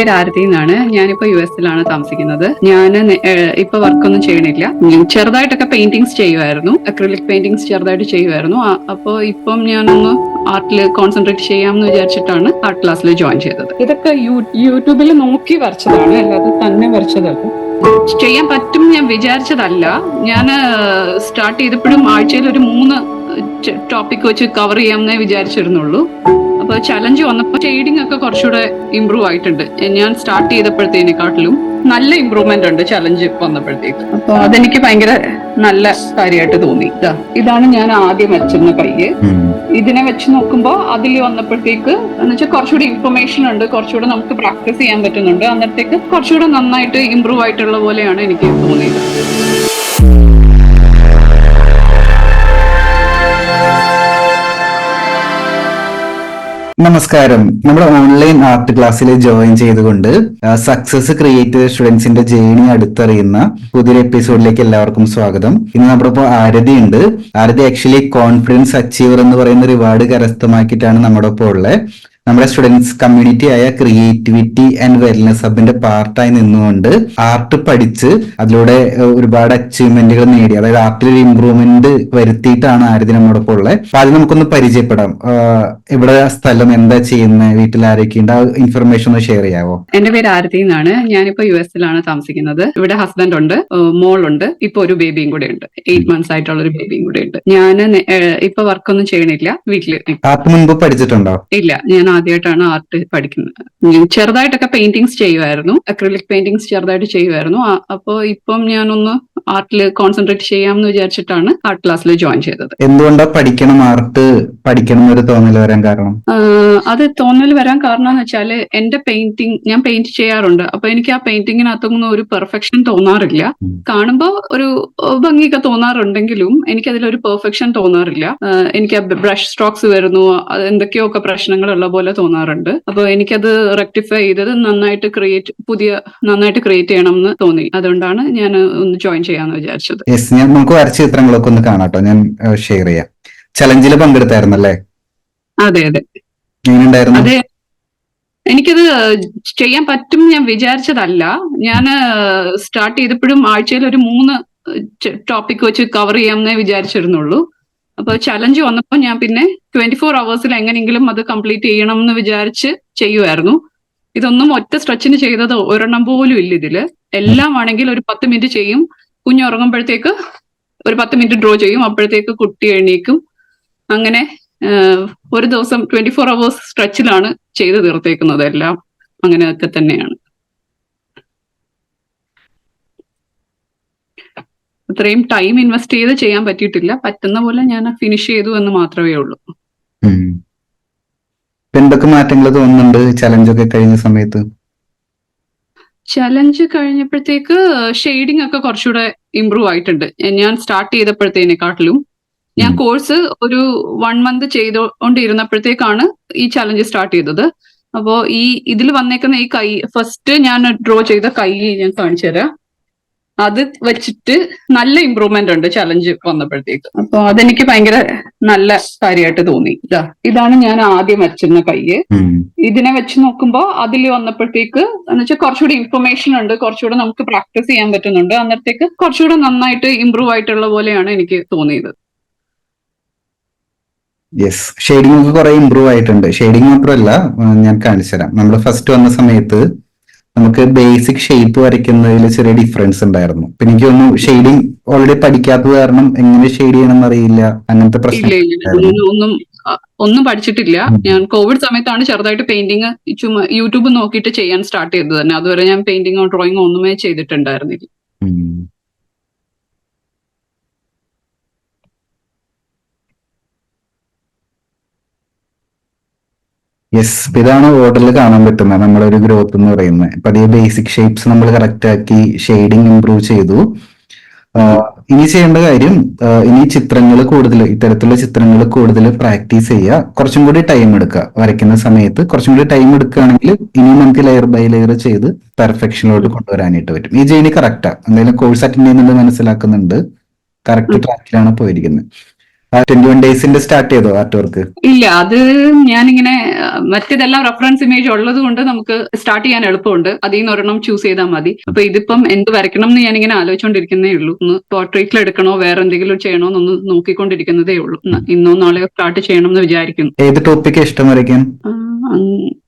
പേര് ആരതി എന്നാണ്. ഞാനിപ്പോ യു എസിലാണ് താമസിക്കുന്നത്. ഞാൻ ഇപ്പൊ വർക്കൊന്നും ചെയ്യണില്ല. ചെറുതായിട്ടൊക്കെ പെയിന്റിങ്സ് ചെയ്യുമായിരുന്നു അക്രിലിക് പെയിന്റിങ്സ് ചെറുതായിട്ട് ചെയ്യുമായിരുന്നു അപ്പോ ഇപ്പം ഞാനൊന്ന് ആർട്ടിൽ കോൺസെൻട്രേറ്റ് ചെയ്യാമെന്ന് വിചാരിച്ചിട്ടാണ് ആർട്ട് ക്ലാസ്സിൽ ജോയിൻ ചെയ്തത്. ഇതൊക്കെ യൂട്യൂബിൽ നോക്കി വരച്ചതാണ്. അല്ലാതെ തന്നെ വരച്ചതല്ല. ചെയ്യാൻ പറ്റും ഞാൻ വിചാരിച്ചതല്ല. ഞാൻ സ്റ്റാർട്ട് ചെയ്തപ്പോഴും ആഴ്ചയിൽ ഒരു മൂന്ന് ടോപ്പിക് വെച്ച് കവർ ചെയ്യാമെന്നേ വിചാരിച്ചിരുന്നുള്ളൂ. അപ്പൊ ചലഞ്ച് വന്നപ്പോ ഷെയ്ഡിംഗ് ഒക്കെ കുറച്ചുകൂടെ ഇമ്പ്രൂവ് ആയിട്ടുണ്ട്. ഞാൻ സ്റ്റാർട്ട് ചെയ്തപ്പോഴത്തേനെക്കാട്ടിലും നല്ല ഇമ്പ്രൂവ്മെന്റ് ഉണ്ട് ചലഞ്ച് വന്നപ്പോഴത്തേക്ക്. അപ്പൊ അതെനിക്ക് ഭയങ്കര നല്ല കാര്യമായിട്ട് തോന്നി. ഇതാ ഇതാണ് ഞാൻ ആദ്യം വെച്ചിരുന്ന കയ്യ്. ഇതിനെ വെച്ച് നോക്കുമ്പോൾ അതിൽ വന്നപ്പോഴത്തേക്ക് എന്ന് വെച്ചാൽ കുറച്ചുകൂടി ഇൻഫർമേഷൻ ഉണ്ട് കുറച്ചുകൂടെ നമുക്ക് പ്രാക്ടീസ് ചെയ്യാൻ പറ്റുന്നുണ്ട്. അന്നേരത്തേക്ക് കുറച്ചുകൂടെ നന്നായിട്ട് ഇമ്പ്രൂവ് ആയിട്ടുള്ള പോലെയാണ് എനിക്ക് തോന്നിയത്. നമസ്കാരം. നമ്മുടെ ഓൺലൈൻ ആർട്ട് ക്ലാസ്സിൽ ജോയിൻ ചെയ്തുകൊണ്ട് സക്സസ് ക്രിയേറ്റ് ചെയ്ത സ്റ്റുഡൻസിന്റെ ജേണി അടുത്തറിയുന്ന പുതിയൊരു എപ്പിസോഡിലേക്ക് എല്ലാവർക്കും സ്വാഗതം. ഇന്ന് നമ്മുടെ ഇപ്പോൾ ആരതി ഉണ്ട്. ആരതി ആക്ച്വലി കോൺഫിഡൻസ് അച്ചീവർ എന്ന് പറയുന്ന റിവാർഡ് കരസ്ഥമാക്കിയിട്ടാണ് നമ്മുടെ ഇപ്പോൾ ഉള്ളത് നമ്മുടെ സ്റ്റുഡൻസ് കമ്മ്യൂണിറ്റി ആയ ക്രിയേറ്റിവിറ്റി ആൻഡ് വെൽനെസ് ഹബിന്റെ പാർട്ടായി നിന്നുകൊണ്ട് ആർട്ട് പഠിച്ച് അതിലൂടെ ഒരുപാട് അച്ചീവ്മെന്റുകൾ നേടി. അതായത് ആർട്ടിൽ ഒരു ഇമ്പ്രൂവ്മെന്റ് വരുത്തിയിട്ടാണ് ആരതി നമ്മുടെ ഒപ്പം ഉള്ളത്. അപ്പൊ അത് നമുക്കൊന്ന് പരിചയപ്പെടാം. ഇവിടെ സ്ഥലം എന്താ ചെയ്യുന്നത് വീട്ടിൽ ആരൊക്കെയുണ്ട്? ആ ഇൻഫർമേഷൻ ഒന്ന് ഷെയർ ചെയ്യാവോ? എന്റെ പേര് ആരതി എന്നാണ്. ഞാനിപ്പോ യു എസിലാണ് താമസിക്കുന്നത്. ഇവിടെ ഹസ്ബൻഡ് ഉണ്ട് മോളുണ്ട് ഇപ്പൊ ഒരു ബേബിയും കൂടെ ഉണ്ട് എയ്റ്റ് മന്ത്സ് ആയിട്ടുള്ള ഒരു ബേബിയും കൂടെ ഉണ്ട് ഞാൻ ഇപ്പൊ വർക്കൊന്നും ചെയ്യണില്ല വീട്ടിൽ. ആർട്ട് മുൻപ് പഠിച്ചിട്ടുണ്ടോ? ഇല്ല ഞാൻ ആദ്യമായിട്ടാണ് ആർട്ട് പഠിക്കുന്നത്. ചെറുതായിട്ടൊക്കെ പെയിന്റിങ്സ് ചെയ്യുമായിരുന്നു അക്രിലിക് പെയിന്റിങ്സ് ചെറുതായിട്ട് ചെയ്യുമായിരുന്നു അപ്പോൾ അപ്പൊ ഇപ്പം ഞാനൊന്ന് ആർട്ടിൽ കോൺസെൻട്രേറ്റ് ചെയ്യാമെന്ന് വിചാരിച്ചിട്ടാണ് ആർട്ട് ക്ലാസ്സിൽ ജോയിൻ ചെയ്തത്. എന്തുകൊണ്ടാണ് പഠിക്കണം ആർട്ട് പഠിക്കണം എന്നൊരു തോന്നൽ വരാൻ കാരണം? അത് തോന്നൽ വരാൻ കാരണം എന്ന് വെച്ചാൽ എന്റെ പെയിന്റിങ് ഞാൻ പെയിന്റ് ചെയ്യാറുണ്ട്. അപ്പൊ എനിക്ക് ആ പെയിന്റിങ്ങിനകത്തൊന്നും ഒരു പെർഫെക്ഷൻ തോന്നാറില്ല. കാണുമ്പോൾ ഒരു ഭംഗിയൊക്കെ തോന്നാറുണ്ടെങ്കിലും എനിക്ക് അതിലൊരു പെർഫെക്ഷൻ തോന്നാറില്ല എനിക്ക് ആ ബ്രഷ് സ്ട്രോക്സ് വരുന്നു എന്തൊക്കെയോ ഒക്കെ പ്രശ്നങ്ങളുള്ള പോലെ തോന്നാറുണ്ട്. അപ്പൊ എനിക്കത് റെക്ടിഫൈ ചെയ്തത് നന്നായിട്ട് ക്രിയേറ്റ് പുതിയ നന്നായിട്ട് ക്രിയേറ്റ് ചെയ്യണം എന്ന് തോന്നി. അതുകൊണ്ടാണ് ഞാൻ ഒന്ന് ജോയിൻ ചെയ്യാന്ന് വിചാരിച്ചത്. യെസ് ഞാൻ നമുക്ക് വരച്ച ചിത്രങ്ങളൊക്കെ ഒന്ന് കാണാട്ടോ ഞാൻ ഷെയർ ചെയ്യാം. ചലഞ്ചിൽ പങ്കെടുത്തായിരുന്നല്ലേ? അതെ അതെ. അതെ. എനിക്കത് ചെയ്യാൻ പറ്റും ഞാൻ വിചാരിച്ചതല്ല. ഞാൻ സ്റ്റാർട്ട് ചെയ്തപ്പോഴും ആഴ്ചയിൽ ഒരു മൂന്ന് ടോപ്പിക് വെച്ച് കവർ ചെയ്യാമെന്നേ വിചാരിച്ചിരുന്നുള്ളൂ. അപ്പൊ ചലഞ്ച് വന്നപ്പോൾ ഞാൻ പിന്നെ ട്വന്റി ഫോർ അവേഴ്സിൽ എങ്ങനെയെങ്കിലും അത് കംപ്ലീറ്റ് ചെയ്യണം എന്ന് വിചാരിച്ച് ചെയ്യുമായിരുന്നു ഇതൊന്നും ഒറ്റ സ്ട്രെച്ചിന് ചെയ്തത് ഒരെണ്ണം പോലും ഇല്ല ഇതിൽ. എല്ലാം ആണെങ്കിൽ ഒരു പത്ത് മിനിറ്റ് ചെയ്യും. കുഞ്ഞ് ഉറങ്ങുമ്പോഴത്തേക്ക് ഒരു പത്ത് മിനിറ്റ് ഡ്രോ ചെയ്യും. അപ്പോഴത്തേക്ക് കുട്ടി എഴുന്നേക്കും അങ്ങനെ ഒരു ദിവസം ട്വന്റി ഫോർ അവേഴ്സ് സ്ട്രെച്ചിലാണ് ചെയ്ത് തീർത്തേക്കുന്നത് എല്ലാം. അങ്ങനെയൊക്കെ തന്നെയാണ്. അത്രയും ടൈം ഇൻവെസ്റ്റ് ചെയ്ത് ചെയ്യാൻ പറ്റിയിട്ടില്ല. പറ്റുന്ന പോലെ ഞാൻ ഫിനിഷ് ചെയ്തു എന്ന് മാത്രമേ ഉള്ളൂ. എന്തൊക്കെ മാറ്റങ്ങൾ തോന്നുന്നുണ്ട്? ചലഞ്ചൊക്കെ കഴിഞ്ഞ സമയത്ത്? ചലഞ്ച് കഴിഞ്ഞപ്പോഴത്തേക്ക് ഷെയ്ഡിങ് ഒക്കെ കുറച്ചുകൂടെ ഇമ്പ്രൂവ് ആയിട്ടുണ്ട്. ഞാൻ സ്റ്റാർട്ട് ചെയ്തപ്പോഴത്തേനെക്കാട്ടിലും. ഞാൻ കോഴ്സ് ഒരു വൺ മന്ത് ചെയ്തുകൊണ്ടിരുന്നപ്പോഴത്തേക്കാണ് ഈ ചലഞ്ച് സ്റ്റാർട്ട് ചെയ്തത്. അപ്പോ ഈ ഇതിൽ വന്നേക്കുന്ന ഈ കൈ ഫസ്റ്റ് ഞാൻ ഡ്രോ ചെയ്ത കൈ ഞാൻ കാണിച്ചു തരാം അത് വെച്ചിട്ട് നല്ല ഇമ്പ്രൂവ്മെന്റ് ഉണ്ട് ചലഞ്ച് വന്നപ്പോഴത്തേക്ക്. അപ്പൊ അതെനിക്ക് ഭയങ്കര നല്ല കാര്യമായിട്ട് തോന്നി. ഇതാ ഇതാണ് ഞാൻ ആദ്യം വെച്ചിരുന്ന കൈ ഇതിനെ വെച്ച് നോക്കുമ്പോൾ അതിൽ വന്നപ്പോഴത്തേക്ക് എന്ന് വെച്ചാൽ കുറച്ചുകൂടി ഇൻഫർമേഷൻ ഉണ്ട് കുറച്ചുകൂടെ നമുക്ക് പ്രാക്ടീസ് ചെയ്യാൻ പറ്റുന്നുണ്ട്. അന്നേരത്തേക്ക് കുറച്ചുകൂടെ നന്നായിട്ട് ഇമ്പ്രൂവ് ആയിട്ടുള്ള പോലെയാണ് എനിക്ക് തോന്നിയത്. യെസ് ഷെയ്ഡിംഗ് ഒക്കെ കുറെ ഇമ്പ്രൂവ് ആയിട്ടുണ്ട്. ഷെയ്ഡിംഗ് മാത്രമല്ല ഞാൻ കാണിച്ചു തരാം നമ്മൾ ഫസ്റ്റ് വന്ന സമയത്ത് നമുക്ക് ബേസിക് ഷേപ്പ് വരയ്ക്കുന്നതിൽ ചെറിയ ഡിഫറൻസ് ഉണ്ടായിരുന്നു. പിന്നെ എനിക്ക് തോന്നുന്നു ഷെയ്ഡിംഗ് ഓൾറെഡി പഠിക്കാത്തത് കാരണം എങ്ങനെ ഷെയ്ഡ് ചെയ്യണം അറിയില്ല. അങ്ങനത്തെ പ്രശ്നം ഒന്നും ഒന്നും പഠിച്ചിട്ടില്ല. ഞാൻ കോവിഡ് സമയത്താണ് ചെറുതായിട്ട് പെയിന്റിങ് ചുമ്മാ യൂട്യൂബ് നോക്കിയിട്ട് ചെയ്യാൻ സ്റ്റാർട്ട് ചെയ്തത് തന്നെ. അതുവരെ ഞാൻ പെയിന്റിങ്ങോ ഡ്രോയിങ്ങോ ഒന്നുമേ ചെയ്തിട്ടുണ്ടായിരുന്നില്ല. യെസ് ഇതാണ് ഓർഡറിൽ കാണാൻ പറ്റുന്നത് നമ്മുടെ ഒരു ഗ്രോത്ത് എന്ന് പറയുന്നത് പതിയെ ബേസിക് ഷേപ്സ് നമ്മൾ കറക്റ്റ് ആക്കി ഷെയ്ഡിങ് ഇംപ്രൂവ് ചെയ്തു. ഇനി ചെയ്യേണ്ട കാര്യം ഇനി ചിത്രങ്ങൾ കൂടുതൽ ഇത്തരത്തിലുള്ള ചിത്രങ്ങൾ കൂടുതൽ പ്രാക്ടീസ് ചെയ്യുക കുറച്ചും കൂടി ടൈം എടുക്കുക വരയ്ക്കുന്ന സമയത്ത് കുറച്ചും കൂടി ടൈം എടുക്കുകയാണെങ്കിൽ ഇനി നമുക്ക് ലെയർ ബൈ ലെയർ ചെയ്ത് പെർഫെക്ഷനിലോട്ട് കൊണ്ടുവരാനായിട്ട് പറ്റും. ഈ ജേണി കറക്റ്റാ എന്തായാലും കോഴ്സ് അറ്റൻഡ് ചെയ്യുന്നുണ്ട് മനസ്സിലാക്കുന്നുണ്ട്. കറക്റ്റ് ട്രാക്കിലാണ് പോയിരിക്കുന്നത് ട്വന്റി വൺ ഡേയ്സിന്റെ സ്റ്റാർട്ട് ചെയ്തോ ആർട്ട് വർക്ക് ഇല്ല അത് ഞാനിങ്ങനെ മറ്റേതെല്ലാം റെഫറൻസ് ഇമേജ് ഉള്ളത് കൊണ്ട് നമുക്ക് സ്റ്റാർട്ട് ചെയ്യാൻ എളുപ്പമുണ്ട്. അതിൽ നിന്ന് ഒരെണ്ണം ചൂസ് ചെയ്താൽ മതി. അപ്പൊ ഇതിപ്പം എന്ത് വരയ്ക്കണം എന്ന് ഞാനിങ്ങനെ ആലോചിച്ചുകൊണ്ടിരിക്കുന്നേ ഉള്ളൂ. ഒന്ന് പോർട്രേറ്റിൽ എടുക്കണോ വേറെ എന്തെങ്കിലും ചെയ്യണോ എന്നൊന്ന് നോക്കിക്കൊണ്ടിരിക്കുന്നതേ ഉള്ളൂ. ഇന്നോ നാളെയോ സ്റ്റാർട്ട് ചെയ്യണം എന്ന് വിചാരിക്കുന്നു. ഏത് ടോപ്പിക് ഇഷ്ടം വരയ്ക്കാൻ?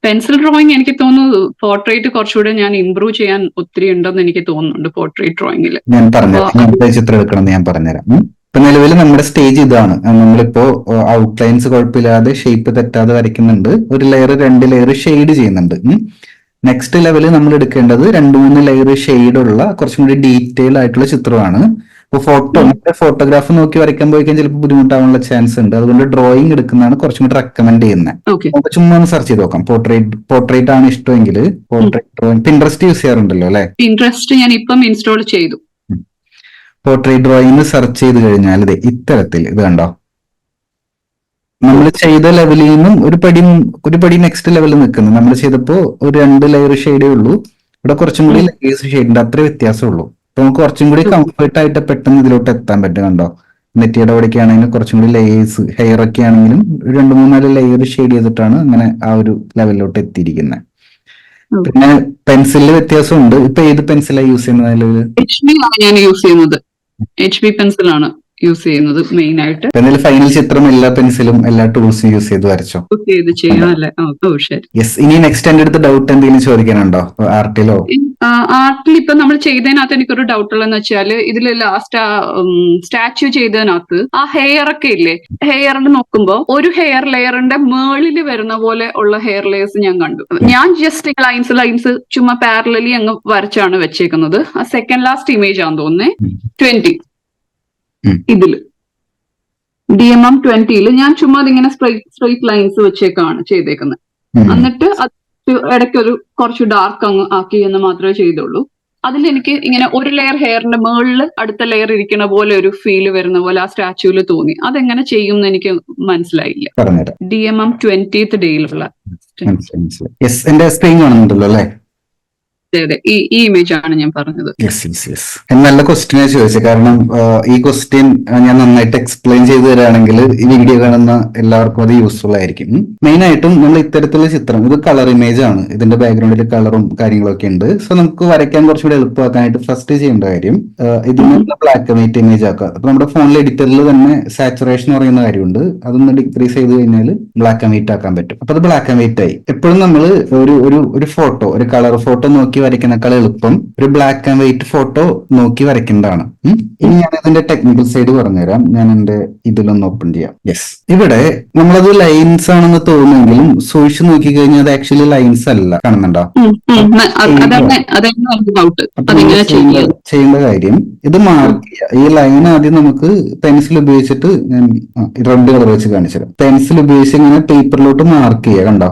പെൻസിൽ ഡ്രോയിങ് എനിക്ക് തോന്നുന്നു പോർട്രേറ്റ് കുറച്ചുകൂടെ ഞാൻ ഇമ്പ്രൂവ് ചെയ്യാൻ ഒത്തിരി ഉണ്ടെന്ന് എനിക്ക് തോന്നുന്നുണ്ട് പോർട്രേറ്റ് ഡ്രോയിങ്ങിൽ ഞാൻ പറഞ്ഞു ചിത്രം എടുക്കണം ഞാൻ പറഞ്ഞുതരാം. ഇപ്പൊ നിലവിൽ നമ്മുടെ സ്റ്റേജ് ഇതാണ്. നമ്മളിപ്പോ ഔട്ട്ലൈൻസ് കുഴപ്പമില്ലാതെ ഷേപ്പ് തെറ്റാതെ വരയ്ക്കുന്നുണ്ട്. ഒരു ലെയർ രണ്ട് ലെയർ ഷെയ്ഡ് ചെയ്യുന്നുണ്ട്. നെക്സ്റ്റ് ലെവലിൽ നമ്മൾ എടുക്കേണ്ടത് രണ്ട് മൂന്ന് ലെയർ ഷെയ്ഡ് ഉള്ള കുറച്ചും കൂടി ഡീറ്റെയിൽ ആയിട്ടുള്ള ചിത്രമാണ്. ഇപ്പൊ ഫോട്ടോ ഫോട്ടോഗ്രാഫ് നോക്കി വരയ്ക്കാൻ പോയി കഴിഞ്ഞാൽ ചിലപ്പോൾ ബുദ്ധിമുട്ടാവാനുള്ള ചാൻസ് ഉണ്ട്. അതുകൊണ്ട് ഡ്രോയിങ് എടുക്കുന്നതാണ് കുറച്ചും കൂടി റെക്കമെൻഡ് ചെയ്യുന്നത് ചുമ്മാ ഒന്ന് സെർച്ച് ചെയ്ത് നോക്കാം. പോർട്രേറ്റ് പോർട്രേറ്റ് ആണ് ഇഷ്ടമെങ്കിൽ പോർട്രേറ്റ് ഡ്രോയിങ് പിൻട്രസ്റ്റ് യൂസ് ചെയ്യാറുണ്ടല്ലോ അല്ലെ? ഇൻട്രസ്റ്റ് ഞാൻ ഇപ്പം ഇൻസ്റ്റാൾ ചെയ്തു. പോർട്രേറ്റ് ഡ്രോയിങ് സെർച്ച് ചെയ്ത് കഴിഞ്ഞാൽ ഇത് ഇത്തരത്തിൽ ഇത് കണ്ടോ? നമ്മൾ ചെയ്ത ലെവലിൽ നിന്നും ഒരു പടി ഒരു പടി നെക്സ്റ്റ് ലെവലിൽ നിൽക്കുന്നു. നമ്മൾ ചെയ്തപ്പോ ഒരു രണ്ട് ലെയർ ഷെയ്ഡേ ഉള്ളൂ. ഇവിടെ കുറച്ചും കൂടി ലെയേഴ്സ് ഉണ്ട്. അത്ര വ്യത്യാസമുള്ളൂ അപ്പൊ നമുക്ക് കുറച്ചും കൂടി കംഫർട്ട് ആയിട്ട് പെട്ടെന്ന് ഇതിലോട്ട് എത്താൻ പറ്റും കണ്ടോ? നെറ്റിയുടെ അവിടേക്ക് ആണെങ്കിലും കുറച്ചും കൂടി ലെയേഴ്സ് ഹെയർ ഒക്കെ ആണെങ്കിലും രണ്ടു മൂന്നാൽ ലെയർ ഷെയ്ഡ് ചെയ്തിട്ടാണ് അങ്ങനെ ആ ഒരു ലെവലിലോട്ട് എത്തിയിരിക്കുന്നത് പിന്നെ പെൻസിലിൽ വ്യത്യാസമുണ്ട് ഇപ്പൊ ഏത് പെൻസിലാണ് യൂസ് ചെയ്യുന്നത് നിലവിൽ ഞാൻ യൂസ് ചെയ്യുന്നത്. എച്ച് ബി പെൻസിലാണ് യൂസ് ചെയ്യുന്നത് മെയിൻ ആയിട്ട്. ഫൈനൽ ചിത്രം എല്ലാ പെൻസിലും എല്ലാ ടൂൾസും യൂസ് ചെയ്ത് വരച്ചോ? യൂസ് ചെയ്ത് ചെയ്യാം അല്ലെ? ഓ ശരി. യെസ് ഇനി നെക്സ്റ്റ് എന്റെ അടുത്ത് ഡൗട്ട് എന്തെങ്കിലും ചോദിക്കാനുണ്ടോ? ആർട്ടിലോ ആർട്ടിൽ ഇപ്പൊ നമ്മൾ ചെയ്തതിനകത്ത് എനിക്കൊരു ഡൗട്ട് ഉള്ളതെന്ന് വെച്ചാൽ ഇതിൽ ലാസ്റ്റ് ആ സ്റ്റാച്യു ചെയ്തതിനകത്ത് ആ ഹെയർ ഒക്കെ ഇല്ലേ? ഹെയറിൽ നോക്കുമ്പോ ഒരു ഹെയർ ലെയറിന്റെ മേളിൽ വരുന്ന പോലെ ഉള്ള ഹെയർ ലെയേഴ്സ് ഞാൻ കണ്ടു. ഞാൻ ജസ്റ്റ് ലൈൻസ് ലൈൻസ് ചുമ്മാ പാരലലി അങ്ങ് വരച്ചാണ് വെച്ചേക്കുന്നത്. ആ സെക്കൻഡ് ലാസ്റ്റ് ഇമേജ് ആണെന്ന് തോന്നുന്നേ. ട്വന്റി ഇതിൽ. ഡി എം എം ട്വന്റിയിൽ ഞാൻ ചുമ്മാ അതിങ്ങനെ സ്ട്രൈറ്റ് സ്ട്രൈറ്റ് ലൈൻസ് വെച്ചേക്കാണ് ചെയ്തേക്കുന്നത് എന്നിട്ട് അത് ഇടയ്ക്കൊരു കുറച്ച് ഡാർക്ക് അങ്ങ് ആക്കി എന്ന് മാത്രമേ ചെയ്തുള്ളൂ. അതിൽ എനിക്ക് ഇങ്ങനെ ഒരു ലെയർ ഹെയറിന്റെ മുകളിൽ അടുത്ത ലെയർ ഇരിക്കുന്ന പോലെ ഒരു ഫീൽ വരുന്ന പോലെ ആ സ്റ്റാച്യൂൽ തോന്നി. അതെങ്ങനെ ചെയ്യും എന്ന് എനിക്ക് മനസ്സിലായില്ല. ഡി എം എം ട്വന്റി ഡേയിലുള്ള എന്റെ സ്ക്രീൻ കാണുന്നുണ്ടല്ലോ അല്ലെ? അതെ ഈ ഈ ഇമേജ് ആണ് ഞാൻ പറഞ്ഞത്. നല്ല നല്ല ക്വസ്റ്റ്യനെ ചോദിച്ചത് കാരണം ഈ ക്വസ്റ്റ്യൻ ഞാൻ നന്നായിട്ട് എക്സ്പ്ലെയിൻ ചെയ്തു തരാണെങ്കിൽ ഈ വീഡിയോ കാണുന്ന എല്ലാവർക്കും അത് യൂസ്ഫുൾ ആയിരിക്കും. മെയിൻ ആയിട്ടും നമ്മൾ ഇത്തരത്തിലുള്ള ചിത്രം ഇത് കളർ ഇമേജ് ആണ്. ഇതിന്റെ ബാക്ക്ഗ്രൗണ്ടിൽ കളറും കാര്യങ്ങളൊക്കെ ഉണ്ട്. സോ നമുക്ക് വരയ്ക്കാൻ കുറച്ചുകൂടി എളുപ്പമാക്കാനായിട്ട് ഫസ്റ്റ് ചെയ്യേണ്ട കാര്യം ഇതിന് ബ്ലാക്ക് ആൻഡ് വൈറ്റ് ഇമേജ് ആക്കുക അപ്പൊ നമ്മുടെ ഫോണിലെ എഡിറ്ററിൽ തന്നെ സാച്ചുറേഷൻ പറയുന്ന കാര്യമുണ്ട്. അതൊന്ന് ഡിക്രീസ് ചെയ്ത് കഴിഞ്ഞാൽ ബ്ലാക്ക് ആൻഡ് വൈറ്റ് ആക്കാൻ പറ്റും. അപ്പൊ അത് ബ്ലാക്ക് ആൻഡ് വൈറ്റ് ആയി. എപ്പോഴും നമ്മൾ ഒരു ഒരു ഫോട്ടോ ഒരു കളർ ഫോട്ടോ നോക്കി വരയ്ക്കുന്നേക്കാൾ എളുപ്പം. ഒരു ബ്ലാക്ക് ആൻഡ് വൈറ്റ് ഫോട്ടോ നോക്കി വരയ്ക്കേണ്ടതാണ്. ഇനി ഞാൻ ഇതിന്റെ ടെക്നിക്കൽ സൈഡ് പറഞ്ഞുതരാം. ഞാൻ എന്റെ ഇതിലൊന്ന് ഓപ്പൺ ചെയ്യാം. യെസ് ഇവിടെ നമ്മളത് ലൈൻസ് ആണെന്ന് തോന്നുമെങ്കിലും സൂക്ഷിച്ചു നോക്കി കഴിഞ്ഞാൽ അത് ആക്ച്വലി ലൈൻസ് അല്ല. കാണുന്നുണ്ടോ? ചെയ്യേണ്ട ചെയ്യാം? കാര്യം ഇത് മാർക്ക് ചെയ്യുക ഈ ലൈൻ ആദ്യം നമുക്ക് പെൻസിൽ ഉപയോഗിച്ചിട്ട് ഞാൻ റെഡ് കളർ വെച്ച് കാണിച്ചുതരാം പെൻസിൽ ഉപയോഗിച്ച് ഇങ്ങനെ പേപ്പറിലോട്ട് മാർക്ക് ചെയ്യുക കണ്ടോ?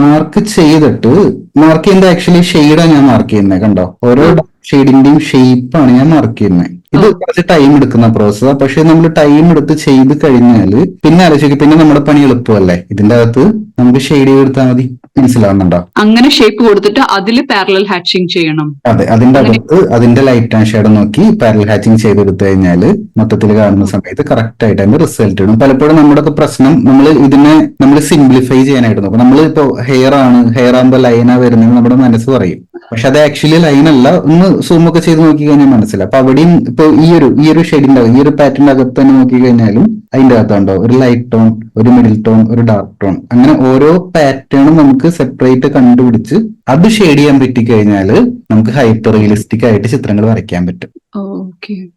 മാർക്ക് ചെയ്തിട്ട് മാർക്ക് ചെയ്യുന്നത് ആക്ച്വലി ഷെയ്ഡാണ് ഞാൻ മാർക്ക് ചെയ്യുന്നത് കണ്ടോ? ഓരോ ഷെയ്ഡിന്റെയും ഷേപ്പാണ് ഞാൻ മാർക്ക് ചെയ്യുന്നത് ഇത് കുറച്ച് ടൈം എടുക്കുന്ന പ്രോസസ്സാ പക്ഷെ നമ്മൾ ടൈം എടുത്ത് ചെയ്ത് കഴിഞ്ഞാൽ പിന്നെ ആലോചിക്കും പിന്നെ നമ്മുടെ പണി എളുപ്പമല്ലേ? ഇതിന്റെ അകത്ത് നമുക്ക് ഷെയ്ഡ് ചെയ്തെടുത്താൽ മതി. മനസ്സിലാവുന്നുണ്ടോ? അങ്ങനെ ഷേപ്പ് കൊടുത്തിട്ട് അതിൽ പാരലൽ ഹാച്ചിങ് ചെയ്യണം. അതെ അതിന്റെ അകത്ത് അതിന്റെ ലൈറ്റ് ആൻഡ് ഷേഡ് നോക്കി പാരൽ ഹാച്ചിങ് ചെയ്തെടുത്തു കഴിഞ്ഞാൽ മൊത്തത്തിൽ കാണുന്ന സമയത്ത് കറക്റ്റ് ആയിട്ട് അതിന്റെ റിസൾട്ട് ഇടും. പലപ്പോഴും നമ്മുടെ ഒക്കെ പ്രശ്നം നമ്മൾ ഇതിനെ നമ്മൾ സിംപ്ലിഫൈ ചെയ്യാനായിട്ട് നോക്കും നമ്മൾ ഇപ്പോ ഹെയർ ആണ് ഹെയർ ആകുമ്പോൾ ലൈനാ വരുന്നത് നമ്മുടെ മനസ്സ് പറയും. പക്ഷെ അത് ആക്ച്വലി ലൈൻ അല്ല. ഒന്ന് സൂം ഒക്കെ ചെയ്ത് നോക്കി കഴിഞ്ഞാൽ മനസ്സിലാവും. അപ്പൊ അവിടെയും ഇപ്പൊ ഈ ഒരു ഈ ഒരു ഷെയ്ഡിന്റെ ഈ ഒരു പാറ്റേണിന്റെ അകത്ത് തന്നെ നോക്കി കഴിഞ്ഞാലും അതിന്റെ അകത്തുണ്ടോ? ഒരു ലൈറ്റ് ടോൺ ഒരു മിഡിൽ ടോൺ ഒരു ഡാർക്ക് ടോൺ അങ്ങനെ ഓരോ പാറ്റേണും നമുക്ക് സെപ്പറേറ്റ് കണ്ടുപിടിച്ച് അത് ഷെയ്ഡ് ചെയ്യാൻ പറ്റിക്കഴിഞ്ഞാൽ നമുക്ക് ഹൈപ്പർ റിയലിസ്റ്റിക് ആയിട്ട് ചിത്രങ്ങൾ വരയ്ക്കാൻ പറ്റും.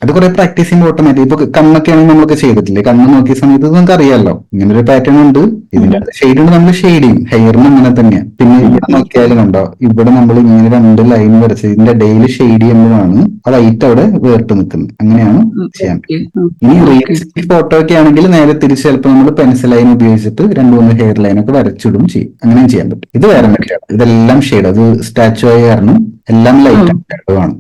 അത് കുറെ പ്രാക്ടീസ് ചെയ്യുമ്പോൾ ഓട്ടോമാറ്റിക് ഇപ്പൊ കണ്ണൊക്കെ ആണെങ്കിൽ നമ്മളൊക്കെ ചെയ്തിട്ടില്ലേ? കണ്ണ് നോക്കിയ സമയത്ത് നമുക്ക് അറിയാലോ. ഇങ്ങനെ ഒരു പാറ്റേൺ ഉണ്ട്. ഇതിന്റെ ഷെയ്ഡ് ഉണ്ട് നമ്മൾ ഷെയ്ഡ് ചെയ്യും. ഹെയറിന് അങ്ങനെ തന്നെയാണ് പിന്നെ ഇവിടെ നോക്കിയാലും കണ്ടോ? ഇവിടെ നമ്മൾ ഇങ്ങനെ രണ്ട് ലൈൻ വരച്ച് ഇതിന്റെ ഡെയിലി ഷെയ്ഡ് ചെയ്യുമ്പോഴാണ് ആ ലൈറ്റ് അവിടെ വേർട്ട് നിൽക്കുന്നത് അങ്ങനെയാണ് ചെയ്യാൻ പറ്റും ഇനി റിയലിസ്റ്റിക് ഫോട്ടോ ഒക്കെ ആണെങ്കിൽ നേരെ തിരിച്ച് ചിലപ്പോൾ നമ്മൾ പെൻസിൽ ലൈൻ ഉപയോഗിച്ചിട്ട് രണ്ട് മൂന്ന് ഹെയർ ലൈൻ ഒക്കെ വരച്ചിടും ചെയ്യും. അങ്ങനെയും ചെയ്യാൻ പറ്റും. ഇത് വേറെ മറ്റാണ് ഇതെല്ലാം ഷെയ്ഡ് അത് സ്റ്റാച്ചു ആയി കാരണം എല്ലാം ലൈറ്റ് ആണ്.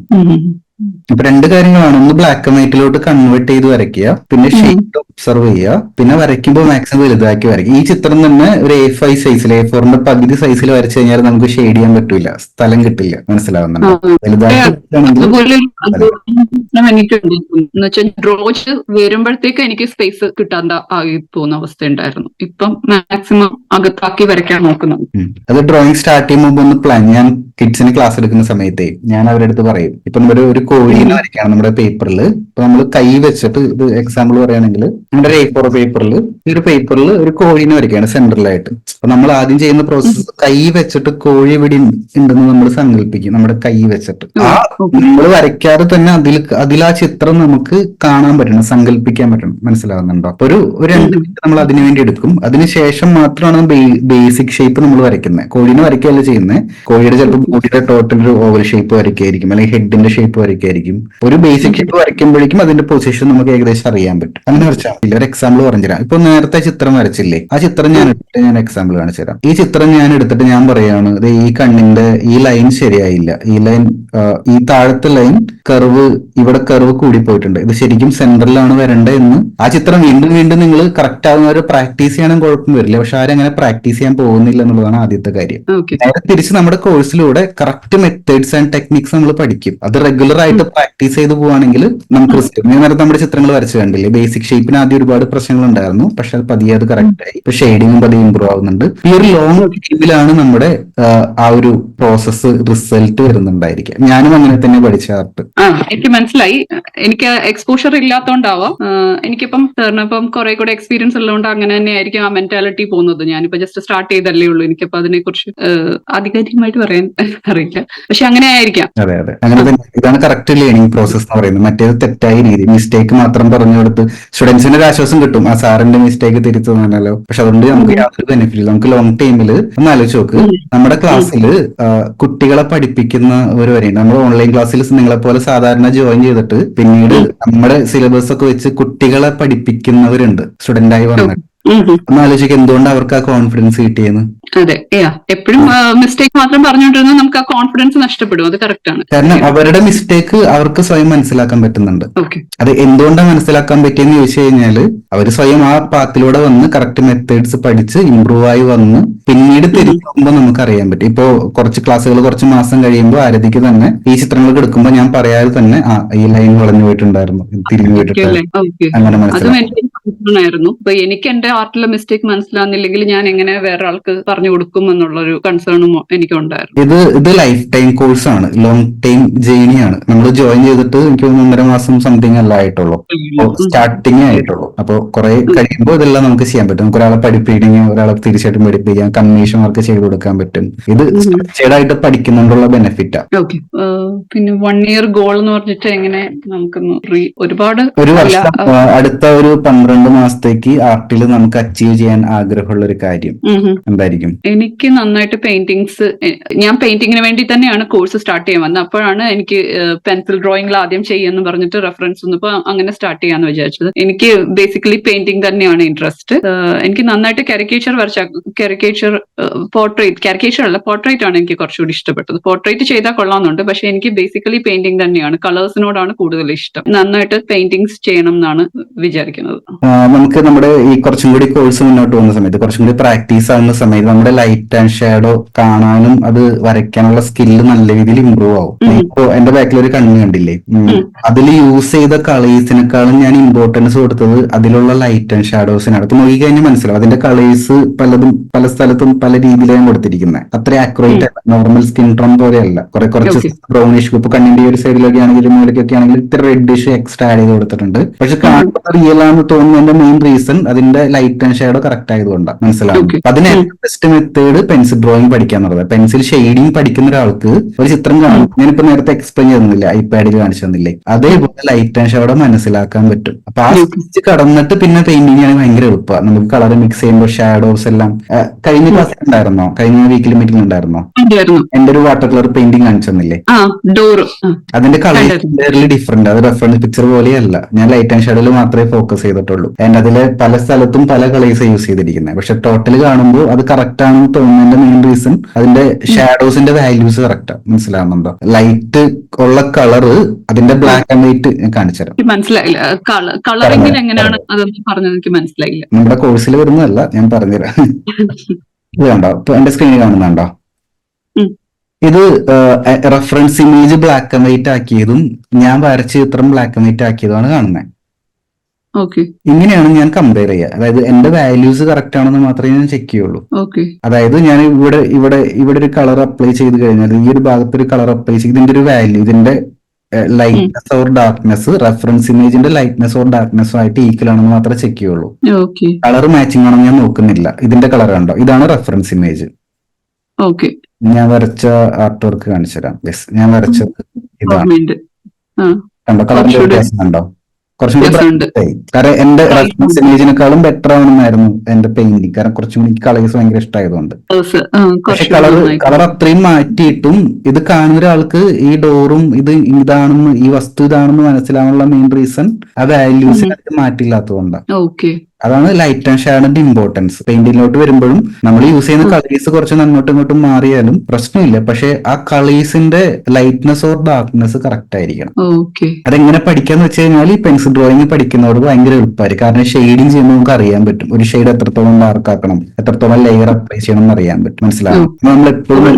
ഇപ്പൊ രണ്ട് കാര്യങ്ങളാണ്. ഒന്ന് ബ്ലാക്ക് ആൻഡ് വൈറ്റിലോട്ട് കൺവേർട്ട് ചെയ്ത് വരയ്ക്കുക. പിന്നെ ഷെയ്ഡ് ഒബ്സർവ് ചെയ്യുക. പിന്നെ വരയ്ക്കുമ്പോൾ മാക്സിമം വലുതാക്കി വരയ്ക്കുക. ഈ ചിത്രം തന്നെ ഒരു എ ഫൈവ് സൈസിൽ എ ഫോറിന്റെ പകുതി സൈസിൽ വരച്ചു കഴിഞ്ഞാൽ നമുക്ക് ഷെയ്ഡ് ചെയ്യാൻ പറ്റൂല. സ്ഥലം കിട്ടില്ല. മനസ്സിലാവുന്നുണ്ട്? വലുതാക്കി വരുമ്പോഴത്തേക്ക് എനിക്ക് സ്പേസ് കിട്ടാണ്ട ആയി പോകുന്ന അവസ്ഥ ഉണ്ടായിരുന്നു. ഇപ്പം മാക്സിമം അകത്താക്കി വരയ്ക്കാൻ നോക്കുന്നുണ്ട്. അത് ഡ്രോയിങ് സ്റ്റാർട്ട് ചെയ്യുമ്പോൾ ഒന്ന് പ്ലാൻ ഞാൻ കിഡ്സിന് ക്ലാസ് എടുക്കുന്ന സമയത്തെ ഞാൻ അവരുടെ അടുത്ത് പറയും. ഇപ്പൊ ഒരു ഒരു വരയ്ക്കാണ് നമ്മുടെ പേപ്പറിൽ ഇപ്പൊ നമ്മൾ കൈ വെച്ചിട്ട് ഇത് എക്സാമ്പിൾ പറയുകയാണെങ്കിൽ നമ്മുടെ ഒരു എ ഫോർ പേപ്പറിൽ ഈ ഒരു പേപ്പറിൽ ഒരു കോഴിനെ വരയ്ക്കുകയാണ് സെൻട്രലായിട്ട് അപ്പൊ നമ്മൾ ആദ്യം ചെയ്യുന്ന പ്രോസസ്സ് കൈ വെച്ചിട്ട് കോഴി ഇവിടെ ഉണ്ടെന്ന് നമ്മൾ സങ്കല്പിക്കും നമ്മുടെ കൈ വെച്ചിട്ട്. ആ നമ്മൾ വരയ്ക്കാതെ തന്നെ അതിൽ അതിൽ ആ ചിത്രം നമുക്ക് കാണാൻ പറ്റണം സങ്കല്പിക്കാൻ പറ്റണം. മനസ്സിലാവുന്നുണ്ടോ? അപ്പൊ ഒരു ഒരു രണ്ട് മിനിറ്റ് നമ്മൾ അതിനു വേണ്ടി എടുക്കും. അതിനുശേഷം മാത്രമാണ് ബേസിക് ഷേപ്പ് നമ്മൾ വരയ്ക്കുന്നത് കോഴീനെ വരയ്ക്കുകയല്ല ചെയ്യുന്നത് കോഴിയുടെ ചിലപ്പോൾ ബോഡിയുടെ ടോട്ടൽ ഒരു ഓവൽ ഷേപ്പ് വരയ്ക്കായിരിക്കും അല്ലെങ്കിൽ ഹെഡിന്റെ ഷേപ്പ് വരയ്ക്കായിരിക്കും ഒരു ബേസിക് ഷേപ്പ് വരയ്ക്കുമ്പോഴേക്കും അതിന്റെ പൊസിഷൻ നമുക്ക് ഏകദേശം അറിയാൻ പറ്റും. അങ്ങനെ വരച്ചാൽ മതി. ഒരു എക്സാമ്പിൾ പറഞ്ഞുതരാം. ഇപ്പൊ നേരത്തെ ചിത്രം വരച്ചില്ലേ? ആ ചിത്രം ഞാൻ എടുത്തിട്ട് ഞാൻ എക്സാമ്പിൾ കാണിച്ചു തരാം. ഈ ചിത്രം ഞാൻ എടുത്തിട്ട് ഞാൻ പറയാണ് ഈ കണ്ണിന്റെ ഈ ലൈൻ ശരിയായില്ല. ഈ ലൈൻ ഈ താഴത്തെ ലൈൻ കർവ് ഇവിടെ കർവ് കൂടി പോയിട്ടുണ്ട്. ഇത് ശരിക്കും സെന്ററിലാണ് വരേണ്ടത് എന്ന് ആ ചിത്രം വീണ്ടും വീണ്ടും നിങ്ങൾ കറക്റ്റ് ആവുന്നവരെ പ്രാക്ടീസ് ചെയ്യാനും കുഴപ്പം വരില്ല. പക്ഷെ ആരും അങ്ങനെ പ്രാക്ടീസ് ചെയ്യാൻ പോകുന്നില്ല എന്നുള്ളതാണ് ആദ്യത്തെ കാര്യം. നേരെ തിരിച്ച് നമ്മുടെ കോഴ്സിലൂടെ കറക്റ്റ് മെത്തേഡ്സ് ആൻഡ് ടെക്നിക്സ് നമ്മൾ പഠിക്കും. അത് റെഗുലർ ആയിട്ട് പ്രാക്ടീസ് ചെയ്ത് പോവാണെങ്കിൽ നമുക്ക് റിസ്ക് നേരത്തെ നമ്മുടെ ചിത്രങ്ങൾ വരച്ചു കണ്ടില്ലേ? ബേസിക് ഷേപ്പിന് ആദ്യം ഒരുപാട് പ്രശ്നങ്ങൾ ഉണ്ടായിരുന്നു പക്ഷെ അത് പതിയെ അത് കറക്റ്റ് ആയി. ഇപ്പൊ ഷെയ്ഡിങ്ങും പതിയെ ഇമ്പ്രൂവ് ആവുന്നുണ്ട്. ഈ ഒരു ലോങ് ടൈമിലാണ് നമ്മുടെ ആ, ഒരു പ്രോസസ്സ് റിസൾട്ട് വരുന്നുണ്ടായിരിക്കുക. ഞാനും അങ്ങനെ തന്നെ പഠിച്ച ആർട്ട് എനിക്ക് മനസ്സിലായി. എനിക്ക് എക്സ്പോഷർ ഇല്ലാത്തോണ്ടാവാം. എനിക്കിപ്പം സാറിന് ഇപ്പം കുറെ കൂടെ എക്സ്പീരിയൻസ് ഉള്ളതുകൊണ്ട് അങ്ങനെ തന്നെ ആയിരിക്കും ആ മെന്റാലിറ്റി പോകുന്നത്. ഞാനിപ്പോ ജസ്റ്റ് സ്റ്റാർട്ട് ചെയ്തല്ലേ ഉള്ളൂ. എനിക്കിപ്പോ അതിനെ കുറിച്ച് ആധികാരികമായിട്ട് പറയാൻ അറിയില്ല. പക്ഷെ അങ്ങനെ ആയിരിക്കാം. അതെ അതെ. അങ്ങനെ തന്നെ. ഇതാണ് കറക്റ്റ് ലേണിംഗ് പ്രോസസ് എന്ന് പറയുന്നത്. മറ്റേത് തെറ്റായ രീതി. മിസ്റ്റേക്ക് മാത്രം പറഞ്ഞു കൊടുത്ത് സ്റ്റുഡൻസിന് ഒരു ആശ്വാസം കിട്ടും. ആ സാറിന്റെ മിസ്റ്റേക്ക് തിരിച്ചു തന്നാലോ പക്ഷെ അതുകൊണ്ട് നമുക്ക് യാതൊരു ബെനിഫിറ്റ് നമുക്ക് ലോങ് ടൈമിൽ ഒന്ന് ആലോചിച്ച് നോക്ക്. നമ്മുടെ ക്ലാസ്സിൽ കുട്ടികളെ പഠിപ്പിക്കുന്ന ഒരു വരെയുണ്ട് നമ്മൾ ഓൺലൈൻ ക്ലാസ്സിൽ നിങ്ങളെ പോലെ സാധാരണ ജോയിൻ ചെയ്തിട്ട് പിന്നീട് നമ്മുടെ സിലബസ് ഒക്കെ വെച്ച് കുട്ടികളെ പഠിപ്പിക്കുന്നവരുണ്ട്. സ്റ്റുഡന്റ് ആയി വന്നിട്ട്. ഉം. ഉം. ഒന്ന് ആലോചിക്കുക എന്തുകൊണ്ട് അവർക്ക് ആ കോൺഫിഡൻസ് കിട്ടിയെന്ന്. അതെ. എപ്പോഴും മിസ്റ്റേക്ക് മാത്രം പറഞ്ഞുകൊണ്ടിരുന്ന നമുക്ക് ആ കോൺഫിഡൻസ് നഷ്ടപ്പെടും. അത് കറക്റ്റ് ആണ്. കാരണം അവരുടെ മിസ്റ്റേക്ക് അവർക്ക് സ്വയം മനസ്സിലാക്കാൻ പറ്റുന്നുണ്ട്. അത് എന്തുകൊണ്ടാണ് മനസ്സിലാക്കാൻ പറ്റിയെന്ന് ചോദിച്ചു കഴിഞ്ഞാൽ അവർ സ്വയം ആ പാത്തിലൂടെ വന്ന് കറക്റ്റ് മെത്തേഡ്സ് പഠിച്ച് ഇമ്പ്രൂവ് ആയി വന്ന് പിന്നീട് തിരിച്ചുമ്പോ നമുക്ക് അറിയാൻ പറ്റും. ഇപ്പോ കുറച്ച് ക്ലാസ്സുകൾ കുറച്ച് മാസം കഴിയുമ്പോൾ ആരതിക്ക് തന്നെ ഈ ചിത്രങ്ങൾ എടുക്കുമ്പോൾ ഞാൻ പറയാതെ തന്നെ ആ ഈ ലൈൻ വളഞ്ഞു പോയിട്ടുണ്ടായിരുന്നു. തിരിഞ്ഞു പോയിട്ടുണ്ടായിരുന്നു അങ്ങനെ മനസ്സിലാക്കും ആയിരുന്നു അപ്പൊ എനിക്ക് എന്റെ ആർട്ടിലെ മിസ്റ്റേക്ക് മനസ്സിലാകുന്നില്ലെങ്കിൽ ഞാൻ എങ്ങനെ വേറെ ആൾക്ക് പറഞ്ഞു കൊടുക്കും എന്നുള്ള എന്നുള്ളൊരു കൺസേണും എനിക്കുണ്ടായിരുന്നു. ഇത് ഇത് ലൈഫ് ടൈം കോഴ്സ് ആണ്. ലോങ് ടൈം ജേണി ആണ്. നമ്മൾ ജോയിൻ ചെയ്തിട്ട് എനിക്ക് ഒന്നര മാസം സംതിങ് അല്ല ആയിട്ടുള്ളൂ. സ്റ്റാർട്ടിങ് ആയിട്ടുള്ളൂ. അപ്പൊ കുറെ കഴിയുമ്പോൾ ഇതെല്ലാം നമുക്ക് ചെയ്യാൻ പറ്റും. നമുക്ക് ഒരാളെ പഠിപ്പിക്കണമെങ്കിൽ ഒരാളെ തീർച്ചയായിട്ടും പഠിപ്പിക്കാം. കമ്മീഷൻ വർക്ക് ചെയ്ത് കൊടുക്കാൻ പറ്റും. ഇത് ചെയ്തായിട്ട് ആയിട്ട് ബെനിഫിറ്റ് പിന്നെ വൺ ഇയർ ഗോൾ എന്ന് പറഞ്ഞിട്ട് എങ്ങനെ നമുക്ക് ഒരുപാട് ഒരു വർഷം അടുത്ത ഒരു പന്ത്രണ്ട് മാസത്തേക്ക് ആർട്ടിൽ നമുക്ക് അച്ചീവ് ചെയ്യാൻ ആഗ്രഹമുള്ള ഒരു കാര്യം. എന്തായിരിക്കും? എനിക്ക് നന്നായിട്ട് പെയിന്റിങ്സ് ഞാൻ പെയിന്റിങ്ങിന് വേണ്ടി തന്നെയാണ് കോഴ്സ് സ്റ്റാർട്ട് ചെയ്യാൻ വന്നത്. അപ്പോഴാണ് എനിക്ക് പെൻസിൽ ഡ്രോയിങ്ങിൽ ആദ്യം ചെയ്യാന്ന് പറഞ്ഞിട്ട് റെഫറൻസ് വന്നപ്പോൾ അങ്ങനെ സ്റ്റാർട്ട് ചെയ്യാന്ന് വിചാരിച്ചത്. എനിക്ക് ബേസിക്കലി പെയിന്റിംഗ് തന്നെയാണ് ഇൻട്രസ്റ്റ് എനിക്ക് നന്നായിട്ട് കാരിക്കേച്ചർ വരച്ച കാരിക്കേച്ചർ പോർട്രേറ്റ് കാരിക്കേച്ചർ അല്ല പോർട്രേറ്റ് ആണ് എനിക്ക് കുറച്ചുകൂടി ഇഷ്ടപ്പെട്ടത്. പോർട്രേറ്റ് ചെയ്താൽ കൊള്ളാമെന്നുണ്ട് പക്ഷെ എനിക്ക് ബേസിക്കലി പെയിന്റിംഗ് തന്നെയാണ് കളേഴ്സിനോടാണ് കൂടുതൽ ഇഷ്ടം. നന്നായിട്ട് പെയിന്റിങ്സ് ചെയ്യണം എന്നാണ് വിചാരിക്കുന്നത്. നമുക്ക് നമ്മുടെ ഈ കുറച്ചും കൂടി കോഴ്സ് മുന്നോട്ട് പോകുന്ന സമയത്ത് കുറച്ചും കൂടി പ്രാക്ടീസ് ആകുന്ന സമയത്ത് നമ്മുടെ ലൈറ്റ് ആൻഡ് ഷാഡോ കാണാനും അത് വരയ്ക്കാനുള്ള സ്കില്ല് നല്ല രീതിയിൽ ഇമ്പ്രൂവ് ആവും. ഇപ്പോ എന്റെ ബാക്കിൽ ഒരു കണ്ണ് കണ്ടില്ലേ? അതിൽ യൂസ് ചെയ്ത കളേഴ്സിനെക്കാളും ഞാൻ ഇമ്പോർട്ടൻസ് കൊടുത്തത് അതിലുള്ള ലൈറ്റ് ആൻഡ് ഷാഡോസിനാണ് നോക്കി കഴിഞ്ഞാൽ മനസ്സിലാവും. അതിന്റെ കളേഴ്സ് പലതും പല സ്ഥലത്തും പല രീതിയിലാണ് കൊടുത്തിരിക്കുന്നത്. അത്ര അക്യുറേറ്റ് അല്ല. നോർമൽ സ്കിൻ ടോൺ പോലെയല്ല. കുറെ കുറച്ച് ബ്രൗണിഷ് ഇപ്പൊ കണ്ണിന്റെ ഒരു സൈഡിലൊക്കെ ആണെങ്കിലും മൂലക്കൊക്കെ ആണെങ്കിൽ ഇത്ര റെഡിഷ് എക്സ്ട്രാ ആഡ് ചെയ്ത് കൊടുത്തിട്ടുണ്ട്. പക്ഷെ കാണുമ്പോൾ റിയൽ ആണെന്ന് തോന്നുന്നതിന്റെ മെയിൻ റീസൺ അതിന്റെ ലൈറ്റ് ആൻഡ് ഷാഡോ കറക്റ്റ് ആയതുകൊണ്ടാണ് മനസ്സിലാവും അതിന് ബെസ്റ്റ് മെത്തേഡ് പെൻസിൽ ഡ്രോയിങ് പഠിക്കാന്നുള്ളത് പെൻസിൽ ഷെയ്ഡിങ് പഠിക്കുന്ന ഒരാൾക്ക് ഒരു ചിത്രം കാണും. ഞാനിപ്പോ നേരത്തെ എക്സ്പ്ലെയിൻ ചെയ്യുന്നില്ല ഐപാഡിൽ കാണിച്ചു തന്നില്ലേ? അതേപോലെ ലൈറ്റ് ആൻഡ് ഷെയ്ഡ് മനസ്സിലാക്കാൻ പറ്റും. അപ്പൊ ആ. സ്റ്റിച്ച് കടന്നിട്ട് പിന്നെ പെയിന്റിംഗ് ആണ് ഭയങ്കര എളുപ്പമാണ് നമുക്ക് കളർ മിക്സ് ചെയ്യുമ്പോൾ ഷാഡോസ് എല്ലാം കഴിഞ്ഞ ക്ലാസ് ഉണ്ടായിരുന്നോ? കഴിഞ്ഞ വീക്കിൽ മീറ്റിംഗ് ഉണ്ടായിരുന്നോ? എന്റെ ഒരു വാട്ടർ കളർ പെയിന്റിംഗ് കാണിച്ചു തന്നില്ലേ? അതിന്റെ കളർ. ഡിഫറെന്റ് അത് റെഫറൻസ് പിക്ചർ പോലെയല്ല. ഞാൻ ലൈറ്റ് ആൻഡ് ഷെയ്ഡിൽ മാത്രമേ ഫോക്കസ് ചെയ്തിട്ടുള്ളൂ. ഉള്ളൂ. ആൻഡ് അതിലെ പല സ്ഥലത്തും പല കളേഴ്സ് യൂസ് ചെയ്തിരിക്കുന്നത് പക്ഷെ ടോട്ടൽ കാണുമ്പോൾ അത് കറക്റ്റ് ആണെന്ന് തോന്നുന്നതിന്റെ മെയിൻ റീസൺ അതിന്റെ ഷാഡോസിന്റെ വാല്യൂസ് കറക്റ്റ് മനസ്സിലാവുന്നുണ്ടോ? ലൈറ്റ് ഉള്ള കളറ് അതിന്റെ ബ്ലാക്ക് ആൻഡ് വൈറ്റ് കാണിച്ചു തരാം. മനസ്സിലായില്ല. എങ്ങനെയാണ് അതൊന്നും പറഞ്ഞത് എനിക്ക് മനസ്സിലായില്ല. നമ്മുടെ കോഴ്സിൽ വരുന്നതല്ല ഞാൻ പറഞ്ഞുതരാം. ഇത് കണ്ടോ? ഇപ്പൊ എന്റെ സ്ക്രീനിൽ കാണുന്നുണ്ടോ? ഇത് reference image black and white ആക്കിയതും ഞാൻ വരച്ച ചിത്രം ബ്ലാക്ക് ആൻഡ് വൈറ്റ് ആക്കിയതുമാണ് കാണുന്നത് ഇങ്ങനെയാണ് ഞാൻ കമ്പയർ ചെയ്യുക. അതായത് എന്റെ വാല്യൂസ് കറക്റ്റ് ആണെന്ന് മാത്രമേ ഞാൻ ചെക്ക് ചെയ്യുള്ളൂ. അതായത് ഞാൻ ഇവിടെ ഇവിടെ ഇവിടെ ഒരു കളർ അപ്ലൈ ചെയ്ത് കഴിഞ്ഞാൽ ഈ ഒരു ഭാഗത്ത് ഒരു കളർ അപ്ലൈ ചെയ്ത് ഇതിന്റെ ഒരു വാല്യൂ ഇതിന്റെ ലൈറ്റ്നെസ് ഓർ ഡാർക്ക്നെസ് റെഫറൻസ് ഇമേജിന്റെ ലൈറ്റ്നെസ് ഓർ ഡാർക്ക്നെസ് ആയിട്ട് ഈക്വൽ ആണെന്ന് മാത്രമേ ചെക്ക് ചെയ്യുള്ളൂ. കളർ മാച്ചിങ് ആണെന്ന് ഞാൻ നോക്കുന്നില്ല. ഇതിന്റെ കളർ കണ്ടോ? ഇതാണ് റെഫറൻസ് ഇമേജ് ഓക്കെ ഞാൻ വരച്ച ആർട്ട് വർക്ക് കാണിച്ചു തരാം യെസ് ഞാൻ വരച്ചത് ഇതാണ്. കണ്ടോ? കളറിന്റെ വ്യത്യാസം കണ്ടോ? കുറച്ചും കൂടി. കാരണം എന്റെ Bright ഇമേജിനേക്കാളും ബെറ്റർ ആവണമെന്നായിരുന്നു എന്റെ പെയിന്റിങ് കാരണം കുറച്ചും കൂടി കളേഴ്സ് ഭയങ്കര ഇഷ്ടമായതുകൊണ്ട് പക്ഷെ കളർ. കളർ അത്രയും മാറ്റിയിട്ടും ഇത് കാണുന്ന ഒരാൾക്ക് ഈ ഡോറും ഇത് ഇതാണെന്ന് ഈ വസ്തു ഇതാണെന്ന് മനസ്സിലാവാനുള്ള മെയിൻ റീസൺ ആ വാല്യൂസിനകത്ത് മാറ്റില്ലാത്തതുകൊണ്ടാണ് ഓക്കെ അതാണ് ലൈറ്റ് ആൻഡ് ഷാഡിന്റെ ഇമ്പോർട്ടൻസ് പെയിന്റിങ്ങിലോട്ട് വരുമ്പോഴും നമ്മൾ യൂസ് ചെയ്യുന്ന കളേഴ്സ് കുറച്ച് അങ്ങോട്ടും ഇങ്ങോട്ടും മാറിയാലും പ്രശ്നമില്ല. പക്ഷെ ആ കളേഴ്സിന്റെ ലൈറ്റ്നെസ് ഓർ ഡാർക്ക്നെസ് കറക്റ്റ് ആയിരിക്കണം. ഓക്കെ അതെങ്ങനെ പഠിക്കാന്ന് വെച്ച് കഴിഞ്ഞാൽ ഈ പെൻസിൽ ഡ്രോയിങ് പഠിക്കുന്നവർക്ക് ഭയങ്കര എളുപ്പമായിരിക്കും കാരണം ഷെയ്ഡിങ് ചെയ്യുമ്പോൾ നമുക്ക് അറിയാൻ പറ്റും. ഒരു ഷെയ്ഡ് എത്രത്തോളം ഡാർക്ക് ആക്കണം എത്രത്തോളം ലെയർ അപ്ലൈ ചെയ്യണം എന്ന് അറിയാൻ പറ്റും. മനസ്സിലാവും നമ്മൾ എപ്പോഴും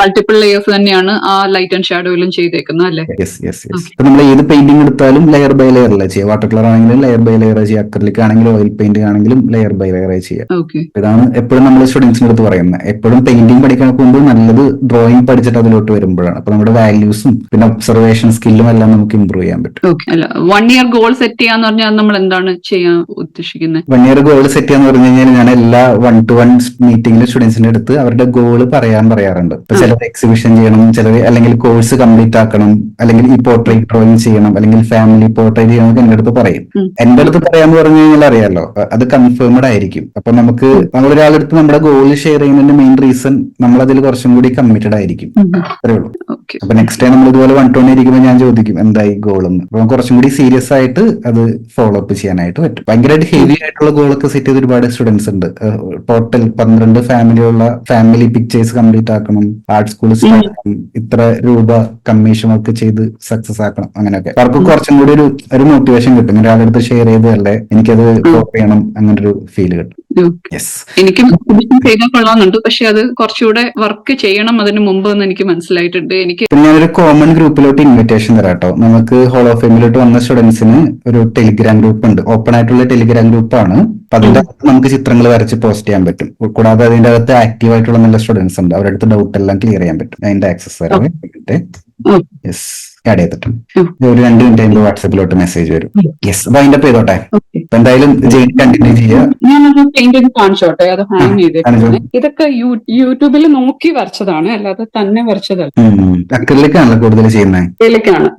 മൾട്ടിപ്പിൾ ലെയേഴ്സ് തന്നെയാണ് ആ ലൈറ്റ് ആൻഡ് ഷാഡോയിലും ചെയ്തേക്കുന്നത് അല്ലേ? യെസ് യെസ് യെസ് നമ്മൾ ഏത് പെയിന്റിംഗ് എടുത്താലും ലെയർ ബൈ ലെയർ അല്ലേ ചെയ്യുക? വാട്ടർ കളർ ആണെങ്കിലും ലെയർ ബൈ ലെയർ ചെയ്യുക അക്രലിക് ആണെങ്കിലും ഓയിൽ പെയിന്റ് ആണെങ്കിലും ലെയർ ബൈ ലെയർ ചെയ്യുക ചെയ്യാം ഇതാണ് എപ്പോഴും നമ്മൾ സ്റ്റുഡൻസിന് അടുത്ത് പറയുന്നത്. എപ്പോഴും പെയിന്റിംഗ് പഠിക്കാൻ പോകുമ്പോൾ നല്ലത് ഡ്രോയിങ് പഠിച്ചിട്ട് അതിലോട്ട് വരുമ്പോഴാണ്. അപ്പൊ നമ്മുടെ വാല്യൂസും പിന്നെ ഒബ്സർവേഷൻ സ്കില്ലും എല്ലാം നമുക്ക് ഇമ്പ്രൂവ് ചെയ്യാൻ പറ്റും. വൺ ഇയർ ഗോൾ സെറ്റ് ചെയ്യാന്ന് പറഞ്ഞാൽ നമ്മൾ എന്താണ് ചെയ്യാൻ ഉദ്ദേശിക്കുന്നത് വൺ ഇയർ ഗോൾ സെറ്റ് ചെയ്യാന്ന് പറഞ്ഞു കഴിഞ്ഞാൽ ഞാൻ എല്ലാ വൺ ടു വൺ മീറ്റിംഗിൽ സ്റ്റുഡൻസിന്റെ അടുത്ത് അവരുടെ ഗോൾ പറയാൻ പറയാറുണ്ട്. ഇപ്പൊ ചിലർ എക്സിബിഷൻ ചെയ്യണം ചിലർ അല്ലെങ്കിൽ കോഴ്സ് കംപ്ലീറ്റ് ആക്കണം അല്ലെങ്കിൽ ഈ പോർട്രേറ്റ് ഡ്രോയിങ് ചെയ്യണം അല്ലെങ്കിൽ ഫാമിലി പോർട്രേറ്റ് ചെയ്യണം എന്നൊക്കെ എന്റെ അടുത്ത് പറയും. എന്റെ അടുത്ത് പറയാന്ന് പറഞ്ഞു കഴിഞ്ഞാൽ അറിയാലോ. അത് കൺഫേംഡ് ആയിരിക്കും. അപ്പൊ നമുക്ക് നമ്മൾ ഒരാളെടുത്ത് നമ്മുടെ ഗോൾ ഷെയർ ചെയ്യുന്നതിന്റെ മെയിൻ റീസൺ നമ്മൾ അതിൽ കുറച്ചും കൂടി കമ്മിറ്റഡ് ആയിരിക്കും. അത്രേ ഉള്ളൂ. അപ്പൊ നെക്സ്റ്റ് ടൈം നമ്മൾ ഇതുപോലെ വൺ ട്വന്റി ഇരിക്കുമ്പോൾ ഞാൻ ചോദിക്കും എന്തായി ഗോൾ എന്ന്? അപ്പൊ കുറച്ചും കൂടി സീരിയസ് ആയിട്ട് അത് ഫോളോ അപ്പ് ചെയ്യാനായിട്ട് പറ്റും. ഭയങ്കരമായിട്ട് ഹെവി ആയിട്ടുള്ള ഗോളൊക്കെ സെറ്റ് ചെയ്ത് ഒരുപാട് സ്റ്റുഡൻസ് ഉണ്ട്. ടോട്ടൽ പന്ത്രണ്ട് ഫാമിലിയുള്ള ഫാമിലി പിക്ചേഴ്സ് കംപ്ലീറ്റ് ആക്കണം. ആർട്ട് സ്കൂൾ ഇത്ര രൂപ കമ്മീഷൻ ഒക്കെ ചെയ്ത് സക്സസ് ആക്കണം. അങ്ങനെയൊക്കെ. അവർക്ക് കുറച്ചും കൂടി ഒരു ഒരു മോട്ടിവേഷൻ കിട്ടും. ഒരാളെടുത്ത് ഒരാളുടെ അടുത്ത് ഷെയർ ചെയ്തതല്ലേ എനിക്കത് കോപ്പ് ചെയ്യണം അങ്ങനെ ഒരു ഫീൽ കിട്ടും യെസ് എനിക്കും ചെയ്താൽ കൊള്ളാമെന്നുണ്ട്. പക്ഷെ അത് കുറച്ചുകൂടെ വർക്ക് ചെയ്യണം അതിന് മുമ്പ് എന്ന് എനിക്ക് മനസ്സിലായിട്ടുണ്ട്. എനിക്ക് പിന്നെ ഞാനൊരു കോമൺ ഗ്രൂപ്പിലോട്ട് ഇൻവിറ്റേഷൻ തരാം കേട്ടോ നമുക്ക് ഹോൾ ഓഫ് ഫെയിമിലോട്ട് വന്ന സ്റ്റുഡൻസിന് ഒരു ടെലിഗ്രാം ഗ്രൂപ്പ് ഉണ്ട്. ഓപ്പൺ ആയിട്ടുള്ള ടെലിഗ്രാം ഗ്രൂപ്പാണ് അപ്പൊ അതിന്റെ അകത്ത് നമുക്ക് ചിത്രങ്ങൾ വരച്ച് പോസ്റ്റ് ചെയ്യാൻ പറ്റും. കൂടാതെ അതിന്റെ അകത്ത് ആക്റ്റീവ് ആയിട്ടുള്ള നല്ല സ്റ്റുഡൻസ് ഉണ്ട്. അവരുടെ അടുത്ത് ഡൗട്ട് എല്ലാം ക്ലിയർ ചെയ്യാൻ പറ്റും. അതിന്റെ ആക്സസ് ഉം. യെസ് ആഡ് ചെയ്തിട്ടുണ്ട്. ഒരു രണ്ട് മിനിറ്റ് കഴിയുമ്പോൾ വാട്സപ്പിലോട്ട് മെസ്സേജ് വരും. യെസ് അപ്പൊ അതിന്റെ ചെയ്തോട്ടെ? Okay. അപ്പൊ എന്തായാലും ജെയിൻ കണ്ടിന്യൂ ചെയ്യുക. ഇതൊക്കെ യൂട്യൂബിൽ നോക്കി വരച്ചതാണ്. അല്ലാതെ തന്നെ വരച്ചതല്ല. അക്രലിക്കാണല്ലോ കൂടുതൽ ചെയ്യുന്നത്.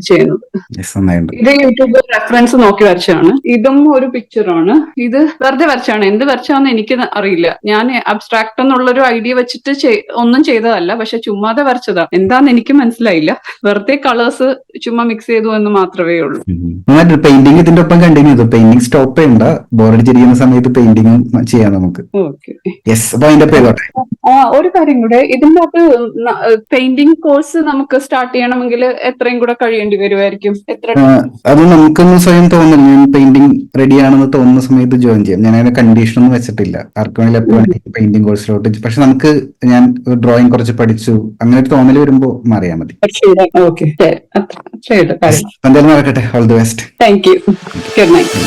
ചെയ്യുന്നത് ഇത് യൂട്യൂബ് റെഫറൻസ് നോക്കി വരച്ചാണ് ഇതും ഒരു പിക്ചറാണ് ഇത് വെറുതെ വരച്ചാണ്. എന്ത് വരച്ചാന്ന് എനിക്ക് അറിയില്ല. ഞാൻ അബ്സ്ട്രാക്ട് എന്നുള്ളൊരു ഐഡിയ വെച്ചിട്ട് ഒന്നും ചെയ്തതല്ല. പക്ഷെ ചുമ്മാതെ വരച്ചതാ. എന്താന്ന് എനിക്ക് മനസ്സിലായില്ല. വെറുതെ കളേഴ്സ് ചുമ്മാ മിക്സ് ചെയ്തു എന്ന് മാത്രമേ ഉള്ളൂ. പെയിന്റിംഗ് ഇതിന്റെ ഒപ്പം കണ്ടിന്യൂ ചെയ്തു. പെയിന്റിംഗ് സ്റ്റോപ്പ് ചെയ്യണ്ട. ബോറടിച്ചിരിക്കുന്ന സമയത്ത് പെയിന്റിംഗ് ചെയ്യാം നമുക്ക്. യെസ് അപ്പൊ അതിന്റെ ചെയ്തോട്ടെ ഒരു കാര്യം കൂടെ. ഇതിന്റെ അകത്ത് പെയിന്റിംഗ് കോഴ്സ് നമുക്ക് സ്റ്റാർട്ട് ചെയ്യണമെങ്കിൽ എത്രയും കൂടെ കഴിയേണ്ടി വരുമായിരിക്കും എത്ര അത് നമുക്കൊന്നും സ്വയം തോന്നില്ല ഞാൻ പെയിന്റിംഗ് റെഡി ആണെന്ന് തോന്നുന്ന സമയത്ത് ജോയിൻ ചെയ്യാം. ഞാൻ അതിന്റെ കണ്ടീഷൻ ഒന്നും വെച്ചിട്ടില്ല. ആർക്കും വേണമെങ്കിലും പെയിന്റിംഗ് കോഴ്സിലോട്ട് പക്ഷെ നമുക്ക് ഞാൻ ഡ്രോയിങ് കുറച്ച് പഠിച്ചു. അങ്ങനെ ഒരു തോന്നൽ വരുമ്പോ മാറിയാൽ മതി. ഓക്കെ അത്രയുടെ കാര്യം. എന്തായാലും നടക്കട്ടെ all the best thank you good night